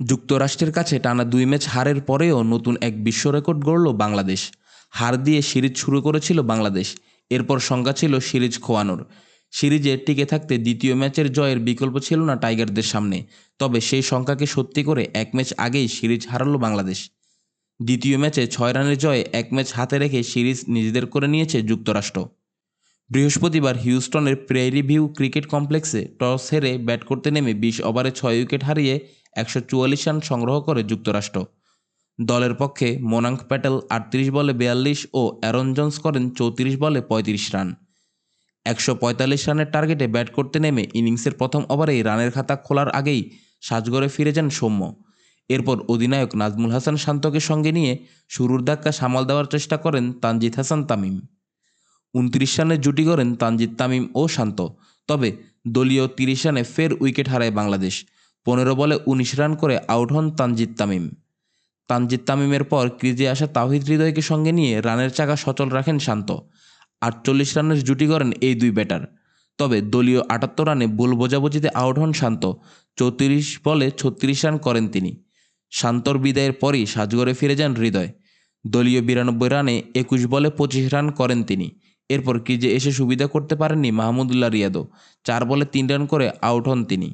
যুক্তরাষ্ট্রের কাছে টানা দুই ম্যাচ হারের পরেও নতুন এক বিশ্ব রেকর্ড গড়ল বাংলাদেশ। হার দিয়ে সিরিজ শুরু করেছিল বাংলাদেশ। এরপর সংখ্যা ছিল সিরিজ খোয়ানোর। সিরিজে টিকে থাকতে দ্বিতীয় ম্যাচের জয়ের বিকল্প ছিল না টাইগারদের সামনে। তবে সেই সংখ্যাকে সত্যি করে এক ম্যাচ আগেই সিরিজ হারালো বাংলাদেশ। দ্বিতীয় ম্যাচে ছয় রানের জয়ে এক ম্যাচ হাতে রেখে সিরিজ নিজেদের করে নিয়েছে যুক্তরাষ্ট্র। বৃহস্পতিবার হিউস্টনের প্রেয়ারি ভিউ ক্রিকেট কমপ্লেক্সে টস হেরে ব্যাট করতে নেমে বিশ ওভারে ছয় উইকেট হারিয়ে একশো চুয়াল্লিশ রান সংগ্রহ করে যুক্তরাষ্ট্র। দলের পক্ষে মোনাঙ্ক প্যাটেল আটত্রিশ বলে বেয়াল্লিশ ও অ্যারন জন্স করেন চৌত্রিশ বলে পঁয়ত্রিশ রান। একশো পঁয়তাল্লিশ রানের টার্গেটে ব্যাট করতে নেমে ইনিংসের প্রথম ওভারেই রানের খাতা খোলার আগেই সাজগড়ে ফিরে যান সৌম্য। এরপর অধিনায়ক নাজমুল হাসান শান্তকে সঙ্গে নিয়ে শুরুর ধাক্কা সামাল দেওয়ার চেষ্টা করেন তানজিদ হাসান তামিম। উনত্রিশ রানের জুটি করেন তানজিদ তামিম ও শান্ত। তবে দলীয় তিরিশ রানে ফের উইকেট হারায় বাংলাদেশ। পনেরো বলে উনিশ রান করে আউট হন তানজিদ তামিম। তানজিদ তামিমের পর ক্রিজে আসা তাহিদ হৃদয়কে সঙ্গে নিয়ে রানের চাকা সচল রাখেন শান্ত। আটচল্লিশ রানের জুটি করেন এই দুই ব্যাটার। তবে দলীয় আটাত্তর রানে ভুল বোঝাবুঝিতে আউট হন শান্ত। চৌত্রিশ বলে ছত্রিশ রান করেন তিনি। শান্তর বিদায়ের পরই সাজগড়ে ফিরে যান হৃদয়। দলীয় বিরানব্বই রানে একুশ বলে পঁচিশ রান করেন তিনি। এরপর ক্রিজে এসে সুবিধা করতে পারেননি মাহমুদুল্লাহ রিয়াদও চার বলে তিন রান করে আউট হন তিনি।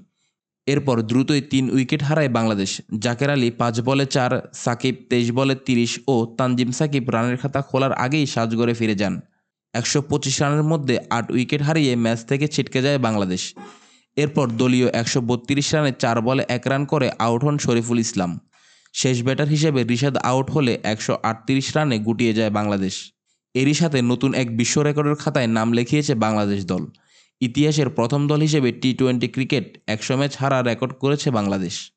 এরপর দ্রুতই তিন উইকেট হারায় বাংলাদেশ। জাকের আলী পাঁচ বলে চার, সাকিব তেইশ বলে তিরিশ ও তানজিম সাকিব রানের খাতা খোলার আগেই সাজগড়ে ফিরে যান। একশো পঁচিশ রানের মধ্যে আট উইকেট হারিয়ে ম্যাচ থেকে ছিটকে যায় বাংলাদেশ। এরপর দলীয় একশো বত্রিশ রানে চার বলে এক রান করে আউট হন শরীফুল ইসলাম। শেষ ব্যাটার হিসেবে রিশাদ আউট হলে একশো আটত্রিশ রানে গুটিয়ে যায় বাংলাদেশ। এরই সাথে নতুন এক বিশ্ব রেকর্ডের খাতায় নাম লিখিয়েছে বাংলাদেশ দল। ইতিহাসের প্রথম দল হিসেবে টি টোয়েন্টি ক্রিকেট একশো ম্যাচ হারা রেকর্ড করেছে বাংলাদেশ।